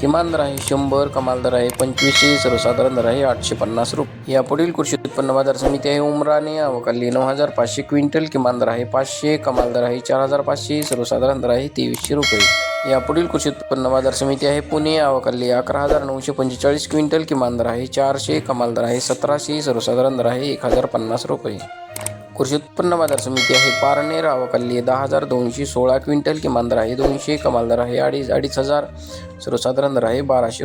किमान दर आहे शंभर कमाल दर आहे पंचवीसशे सर्वसाधारण दर आहे आठशे पन्नास रुपये यापुढील कृषी उत्पन्न बाजार समिती आहे उमराने. अवकाली नऊ हजार पाचशे क्विंटल किमान दर आहे पाचशे कमाल दर आहे चार हजार पाचशे सर्वसाधारण दर आहे तेवीसशे रुपये. यापुढील कृषी उत्पन्न बाजार समिती आहे पुणे. अवकाली अकरा हजार नऊशे पंचेचाळीस क्विंटल किमान दर आहे चारशे कमाल दर आहे सतराशे सर्वसाधारण दर आहे एक हजार पन्नास रुपये. कृषी उत्पन्न बाजार समिती आहे. पारनेर आवकाली दहा हजार दोनशे सोळा क्विंटल किमान दर आहे. दोनशे कमाल दर आहे. अडीच अडीच हजार सर्वसाधारण दर आहे. बाराशे